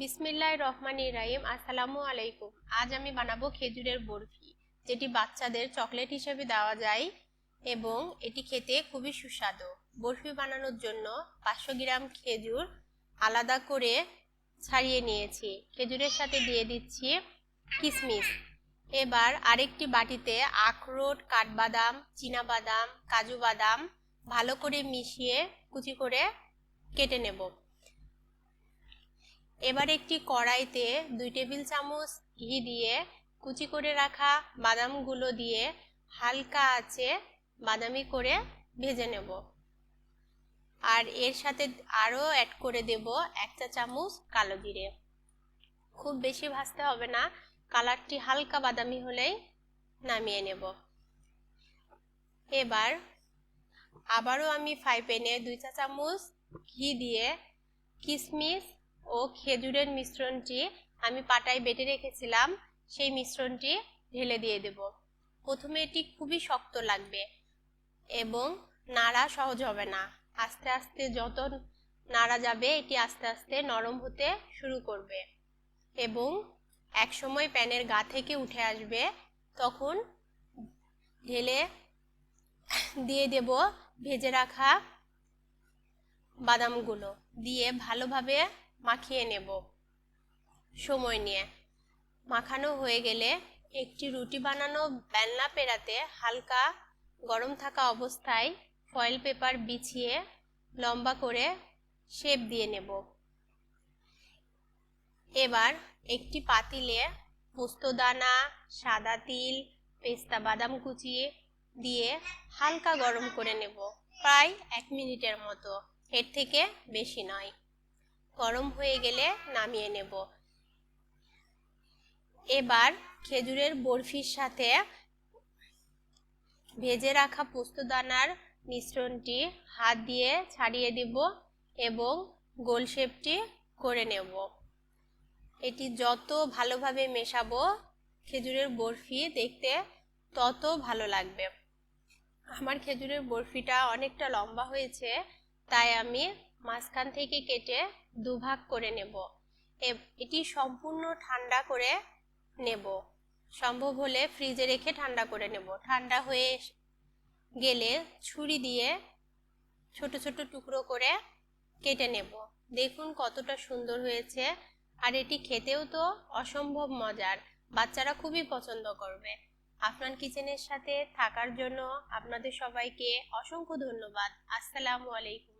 বিসমিল্লাহ রহমান ইরাহিম আসসালামু আলাইকুম। আজ আমি বানাবো খেজুরের বরফি, যেটি বাচ্চাদের চকলেট হিসেবে দেওয়া যায় এবং এটি খেতে খুবই সুস্বাদু। বরফি বানানোর জন্য পাঁচশো গ্রাম খেজুর আলাদা করে ছাড়িয়ে নিয়েছি। খেজুরের সাথে দিয়ে দিচ্ছি কিশমিশ এবার আরেকটি বাটিতে আখরোট, কাঠবাদাম বাদাম কাজু বাদাম ভালো করে মিশিয়ে কুচি করে কেটে নেব। এবার একটি কড়াইতে দুই টেবিল চামচ ঘি দিয়ে কুচি করে রাখা বাদামগুলো দিয়ে হালকা আছে বাদামি করে ভেজে নেব। আর এর সাথে আরও অ্যাড করে দেব এক চা চামচ কালো জিরে। খুব বেশি ভাজতে হবে না, কালারটি হালকা বাদামি হলেই নামিয়ে নেব। এবার আবারও আমি ফ্রাই প্যানে দুই চা চামচ ঘি দিয়ে কিশমিশ ও খেজুরের মিশ্রণটি আমি পাটায় বেটে রেখেছিলাম, সেই মিশ্রণটি ঢেলে দিয়ে দেব। প্রথমে এটি খুবই শক্ত লাগবে এবং নাড়া সহজ হবে না। আস্তে আস্তে যত নাড়া যাবে, এটি আস্তে আস্তে নরম হতে শুরু করবে এবং এক সময় প্যানের গা থেকে উঠে আসবে, তখন ঢেলে দিয়ে দেব ভেজে রাখা বাদামগুলো। দিয়ে ভালোভাবে মাখিয়ে নেব। সময় নিয়ে। মাখানো হয়ে গেলে একটি রুটি বানানো বেলনা পেরাতে হালকা গরম থাকা অবস্থায় ফয়েল পেপার বিছিয়ে লম্বা করে শেপ দিয়ে নেব। এবার একটি পাতিলে পোস্তদানা, সাদা তিল, পেস্তা বাদাম কুচি দিয়ে হালকা গরম করে নেব, প্রায় এক মিনিটের মতো। এর থেকে বেশি নয়। গরম হয়ে গেলে নামিয়ে নেব। এবার খেজুরের বরফির সাথে ভেজে রাখা পোস্তদানার মিশ্রণটি হাত দিয়ে ছাড়িয়ে দেব এবং গোল শেপটি করে নেব। এটি যত ভালোভাবে মেশাবো খেজুরের বরফি দেখতে তত ভালো লাগবে। আমার খেজুরের বরফিটা অনেকটা লম্বা হয়েছে, তাই আমি মাঝখান থেকে কেটে দুভাগ করে নেব। এটি সম্পূর্ণ ঠান্ডা করে নেব। সম্ভব হলে ফ্রিজে রেখে ঠান্ডা করে নেব। ঠান্ডা হয়ে গেলে ছুরি দিয়ে ছোট ছোট টুকরো করে কেটে নেব। দেখুন কতটা সুন্দর হয়েছে। আর এটি খেতেও তো অসম্ভব মজার। বাচ্চারা খুবই পছন্দ করবে। আপনার কিচেনের সাথে থাকার জন্য আপনাদের সবাইকে অসংখ্য ধন্যবাদ। আসসালামু আলাইকুম।